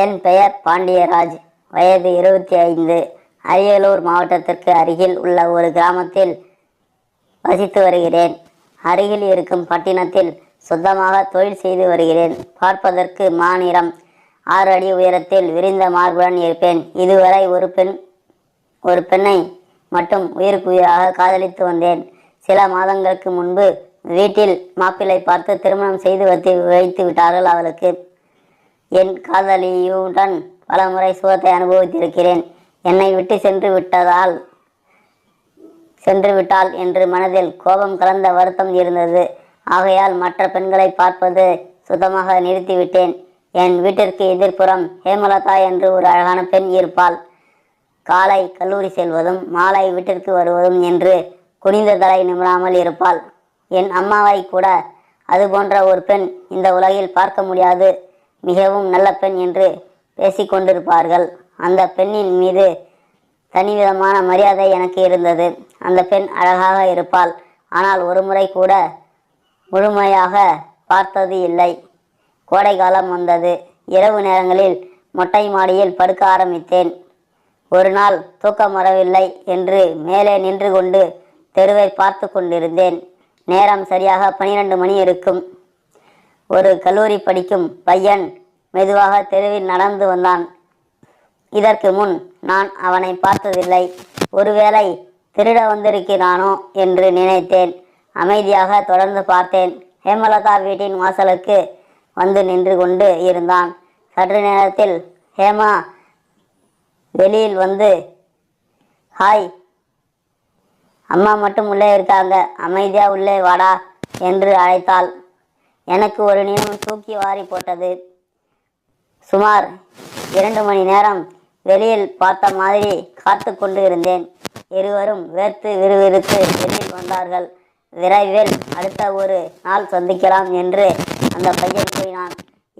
என் பெயர் பாண்டியராஜ். வயது இருபத்தி ஐந்து அரியலூர் மாவட்டத்திற்கு அருகில் உள்ள ஒரு கிராமத்தில் வசித்து வருகிறேன். அருகில் இருக்கும் பட்டினத்தில் சொந்தமாக தொழில் செய்து வருகிறேன். பார்ப்பதற்கு மாநிறம் ஆறு அடி உயரத்தில் விரிந்த மார்புடன் இருப்பேன். இதுவரை ஒரு பெண் ஒரு பெண்ணை மட்டும் உயிருக்கு உயிராக காதலித்து வந்தேன். சில மாதங்களுக்கு முன்பு வீட்டில் மாப்பிள்ளை பார்த்து திருமணம் செய்து வைத்து வைத்து விட்டார்கள் அவளுக்கு. என் காதலியுடன் பலமுறை சுகத்தை அனுபவித்திருக்கிறேன். என்னை விட்டு சென்று விட்டதால் சென்று விட்டாள் என்று மனதில் கோபம் கலந்த வருத்தம் இருந்தது. ஆகையால் மற்ற பெண்களை பார்ப்பது சுத்தமாக நிறுத்திவிட்டேன். என் வீட்டிற்கு எதிர்ப்புறம் ஹேமலதா என்று ஒரு அழகான பெண் இருப்பாள். காலை கல்லூரி செல்வதும் மாலை வீட்டிற்கு வருவதும் என்று குனிந்த தலை நிமிடாமல் இருப்பாள். என் அம்மாவை கூட அது போன்ற ஒரு பெண் இந்த உலகில் பார்க்க முடியாது. மிகவும் நல்ல பெண் என்று பேசிக்கொண்டிருப்பார்கள். அந்த பெண்ணின் மீது தனிவிதமான மரியாதை எனக்கு இருந்தது. அந்த பெண் அழகாக இருப்பாள். ஆனால் ஒரு முறை கூட முழுமையாக பார்த்தது இல்லை. கோடை காலம் வந்தது. இரவு நேரங்களில் மொட்டை மாடியில் படுக்க ஆரம்பித்தேன். ஒரு நாள் தூக்கம் வரவில்லை என்று மேலே நின்று கொண்டு தெருவை பார்த்து கொண்டிருந்தேன். நேரம் சரியாக பனிரெண்டு மணி இருக்கும். ஒரு கல்லூரி படிக்கும் பையன் மெதுவாக தெருவில் நடந்து வந்தான். இதற்கு முன் நான் அவனை பார்த்ததில்லை. ஒருவேளை திருட வந்திருக்கிறானோ என்று நினைத்தேன். அமைதியாக தொடர்ந்து பார்த்தேன். ஹேமலதா வீட்டின் வாசலுக்கு வந்து நின்று கொண்டு இருந்தான். சற்று நேரத்தில் ஹேமா வெளியில் வந்து ஹாய் அம்மா மட்டும் உள்ளே இருக்காங்க. அமைதியாக உள்ளே வாடா என்று அழைத்தாள். எனக்கு ஒரு நிமிடம் தூக்கி வாரி போட்டது. சுமார் இரண்டு மணி நேரம் வெளியில் பார்த்த மாதிரி காத்து கொண்டு இருந்தேன். இருவரும் வேர்த்து விறுவிறுத்து வெளியில் வந்தார்கள். விரைவில் அடுத்த ஒரு நாள் சந்திக்கலாம் என்று அந்த பையன் கூறினான்.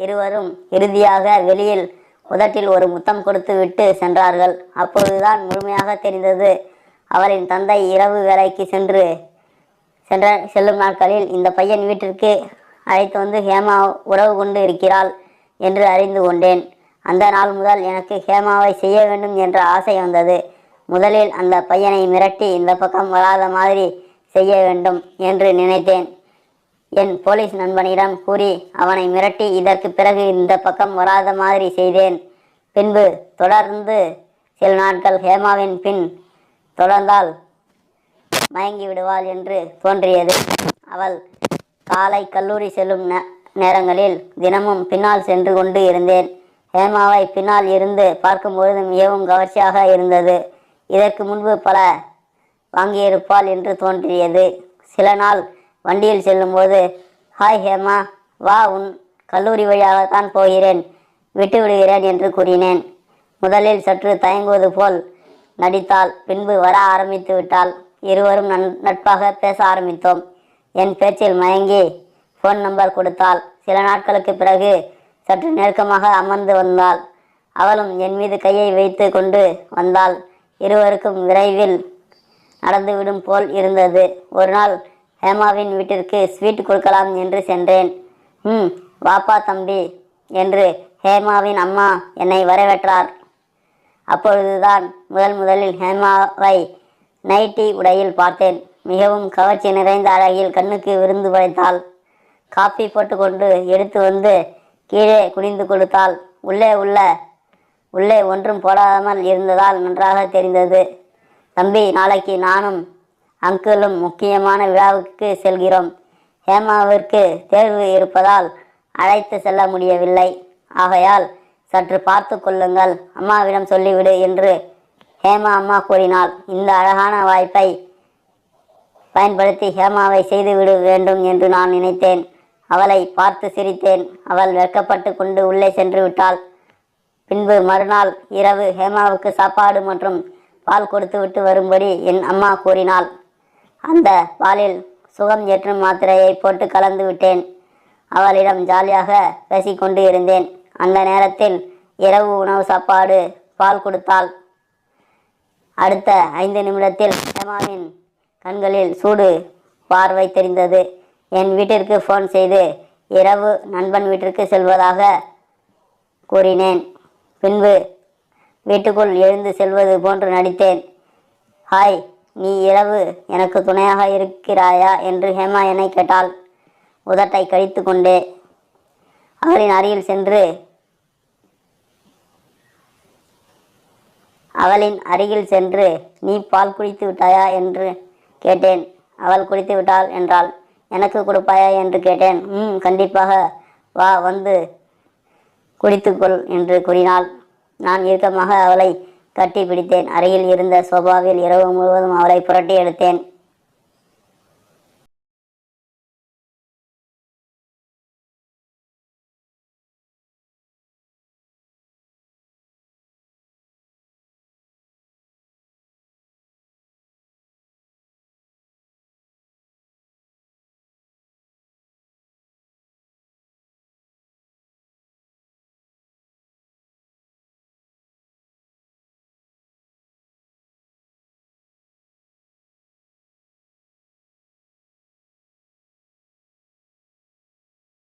இருவரும் இறுதியாக வெளியில் உதட்டில் ஒரு முத்தம் கொடுத்து விட்டு சென்றார்கள். அப்பொழுதுதான் முழுமையாக தெரிந்தது அவளின் தந்தை இரவு வேலைக்கு சென்று சென்ற செல்லும் நாட்களில் இந்த பையன் வீட்டிற்கு அழைத்து வந்து ஹேமா உறவு கொண்டு இருக்கிறாள். என்று அறிந்து கொண்டேன். அந்த நாள் முதல் எனக்கு ஹேமாவை செய்ய வேண்டும் என்ற ஆசை வந்தது. முதலில் அந்த பையனை மிரட்டி இந்த பக்கம் வராத மாதிரி செய்ய வேண்டும் என்று நினைத்தேன். என் போலீஸ் நண்பனிடம் கூறி அவனை மிரட்டி இதற்கு பிறகு இந்த பக்கம் வராத மாதிரி செய்தேன். பின்பு தொடர்ந்து சில நாட்கள் ஹேமாவின் பின் தொடர்ந்தால் மயங்கி விடுவாள் என்று தோன்றியது. அவள் காலை கல்லூரி செல்லும் ந நேரங்களில் தினமும் பின்னால் சென்று கொண்டு இருந்தேன். ஹேமாவை பின்னால் இருந்து பார்க்கும்பொழுது மிகவும் கவர்ச்சியாக இருந்தது. இதற்கு முன்பு பல வாங்கியிருப்பாள் என்று தோன்றியது. சில நாள் வண்டியில் செல்லும்போது ஹாய் ஹேமா வா உன் கல்லூரி வழியாகத்தான் போகிறேன். விட்டு விடுகிறேன் என்று கூறினேன். முதலில் சற்று தயங்குவது போல் நடித்தாள். பின்பு வர ஆரம்பித்து விட்டாள். இருவரும் நன் நட்பாக பேச ஆரம்பித்தோம். என் பேச்சில் மயங்கி ஃபோன் நம்பர் கொடுத்தாள் சில நாட்களுக்கு பிறகு சற்று நெருக்கமாக அமர்ந்து வந்தாள். அவளும் என் மீது கையை வைத்து கொண்டு வந்தாள். இருவருக்கும் விரைவில் நடந்துவிடும் போல் இருந்தது. ஒரு நாள் ஹேமாவின் வீட்டிற்கு ஸ்வீட் கொடுக்கலாம் என்று சென்றேன். ம் வாப்பா தம்பி என்று ஹேமாவின் அம்மா என்னை வரவேற்றார். அப்பொழுதுதான் முதல் முதலில் ஹேமாவை நைட்டி உடையில் பார்த்தேன். மிகவும் கவர்ச்சி நிறைந்த அழகில் கண்ணுக்கு விருந்து படைத்தாள். காப்பி போட்டுக்கொண்டு எடுத்து வந்து கீழே குனிந்து கொடுத்தாள் உள்ளே உள்ள உள்ளே ஒன்றும் போடாமல் இருந்ததால் நன்றாக தெரிந்தது. தம்பி நாளைக்கு நானும் அங்கிளும் முக்கியமான விழாவுக்கு செல்கிறோம். ஹேமாவிற்கு தேர்வு இருப்பதால் அழைத்து செல்ல முடியவில்லை. ஆகையால் சற்று பார்த்து கொள்ளுங்கள் அம்மாவிடம் சொல்லிவிடு என்று ஹேமா அம்மா கூறினாள். இந்த அழகான வாய்ப்பை பயன்படுத்தி ஹேமாவை செய்துவிட வேண்டும் என்று நான் நினைத்தேன். அவளை பார்த்து சிரித்தேன். அவள் வெட்கப்பட்டு கொண்டு உள்ளே சென்று விட்டாள். பின்பு மறுநாள் இரவு ஹேமாவுக்கு சாப்பாடு மற்றும் பால் கொடுத்துவிட்டு வரும்படி என் அம்மா கூறினாள். அந்த பாலில் சுகம் ஏற்றும் மாத்திரையை போட்டு கலந்து விட்டேன். அவளிடம் ஜாலியாக பேசிக்கொண்டு இருந்தேன். அந்த நேரத்தில் இரவு உணவு சாப்பாடு பால் கொடுத்தாள். அடுத்த ஐந்து நிமிடத்தில் ஹேமாவின் கண்களில் சூடு பார்வை தெரிந்தது. என் வீட்டிற்கு ஃபோன் செய்து இரவு நண்பன் வீட்டிற்கு செல்வதாக கூறினேன். பின்பு வீட்டுக்குள் எழுந்து செல்வது போன்று நடித்தேன். ஹாய் நீ இரவு எனக்கு துணையாக இருக்கிறாயா? என்று ஹேமா என்னை கேட்டாள். உதட்டை கழித்து கொண்டே அவளின் அருகில் சென்று அவளின் அருகில் சென்று நீ பால் குடித்து விட்டாயா? என்று கேட்டேன். அவள் குடித்து விட்டாள் என்றாள். எனக்கு கொடுப்பாயா என்று கேட்டேன். ம் கண்டிப்பாக. வா வந்து குடித்துக்கொள் என்று கூறினாள். நான் இறுக்கமாக அவளை கட்டி பிடித்தேன் அருகில் இருந்த சோபாவில் இரவு முழுவதும் அவளை புரட்டி எடுத்தேன்.